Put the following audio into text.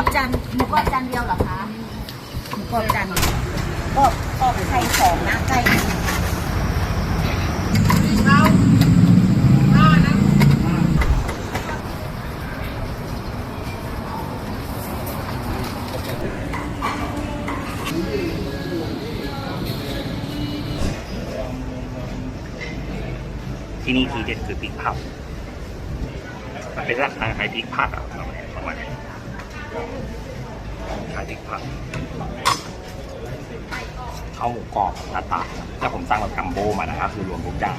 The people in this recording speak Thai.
อบจานหมูกรอบจานเดียวเหรอคะหมูกรอบจานเดียวก็ก็ไข่สองนะไก่ที่นี่ทีเด็ดคือพริกผัดมันเป็นลักษณะคล้ายพริกผัดอะประมาณนี้ ขายพริกผัดข้าวหมูกรอบหน้าตาแต่ผมสั่งแบบกัมโบมานะครับคือรวมทุกอย่าง